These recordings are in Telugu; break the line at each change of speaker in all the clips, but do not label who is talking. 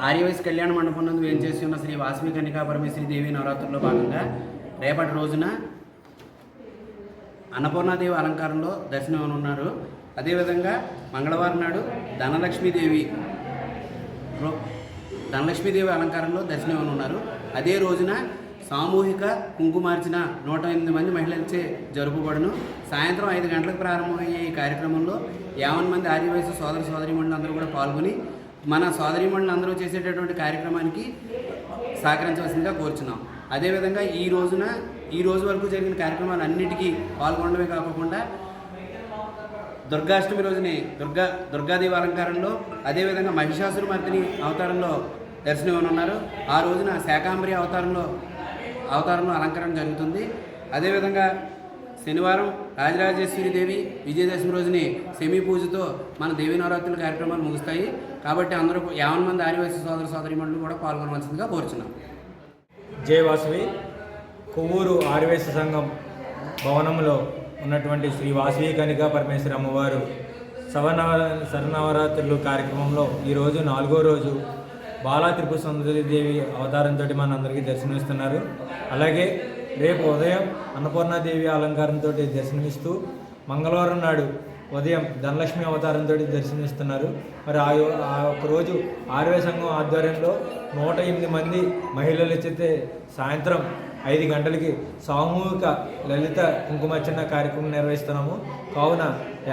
ఆర్యవైస్ కళ్యాణ మండపం నందు ఏం చేసి ఉన్న శ్రీ వాసవి కన్నికా పరమేశ్వరి దేవి నవరాత్రుల్లో భాగంగా రేపటి రోజున అన్నపూర్ణాదేవి అలంకారంలో దర్శనం ఉన్నారు అదేవిధంగా మంగళవారం నాడు ధనలక్ష్మీదేవి ధనలక్ష్మీదేవి అలంకారంలో దర్శనం ఉన్నారు. అదే రోజున సామూహిక కుంకుమార్చిన నూట ఎనిమిది మంది మహిళలచే జరుపుబడును. సాయంత్రం ఐదు గంటలకు ప్రారంభమయ్యే ఈ కార్యక్రమంలో యావన్ మంది ఆదివాసీ సోదర సోదరీమణులు అందరూ కూడా పాల్గొని మన సోదరీమణులు అందరూ చేసేటటువంటి కార్యక్రమానికి సహకరించవలసిందిగా కోరుచున్నాం. అదేవిధంగా ఈ రోజున ఈ రోజు వరకు జరిగిన కార్యక్రమాలన్నిటికీ పాల్గొనడమే కాకుండా దుర్గాష్టమి రోజుని దుర్గా దుర్గాదేవి అలంకారంలో అదేవిధంగా మహిషాసురు మర్దిని అవతారంలో దర్శనం ఉన్నారు? ఆ రోజున శాకాంబరి అవతారంలో అవతారంలో అలంకరణ జరుగుతుంది. అదేవిధంగా శనివారం రాజరాజేశ్వరి దేవి విజయదశమి రోజుని సెమీ పూజతో మన దేవీ నవరాత్రుల కార్యక్రమాలు ముగుస్తాయి. కాబట్టి అందరూ యావన్ మంది ఆదివాసీ సోదర సోదరిమణులు కూడా పాల్గొనవలసిందిగా కోరుచున్నాం.
జయవాసవి కొవ్వూరు ఆర్యవేశ సంఘం భవనంలో ఉన్నటువంటి శ్రీ వాసవి కనికా పరమేశ్వర అమ్మవారు శవనవ శరణవరాత్రులు కార్యక్రమంలో ఈరోజు నాలుగో రోజు బాలా త్రిపుర సుందరీదేవి అవతారంతో మన అందరికీ దర్శనమిస్తున్నారు. అలాగే రేపు ఉదయం అన్నపూర్ణాదేవి అలంకారంతో దర్శనమిస్తూ మంగళవారం నాడు ఉదయం ధనలక్ష్మి అవతారంతో దర్శనమిస్తున్నారు. మరి ఆ ఆ రోజు ఆర్వే సంఘం ఆధ్వర్యంలో నూట ఎనిమిది మంది మహిళలు చేతే సాయంత్రం ఐదు గంటలకి సామూహిక లలిత కుంకుమార్చన కార్యక్రమం నిర్వహిస్తున్నాము. కావున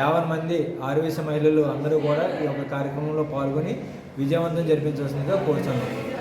యాభై మంది ఆర్వేశ మహిళలు అందరూ కూడా ఈ యొక్క కార్యక్రమంలో పాల్గొని విజయవంతం జరిపించవలసిందిగా కోరుతున్నాము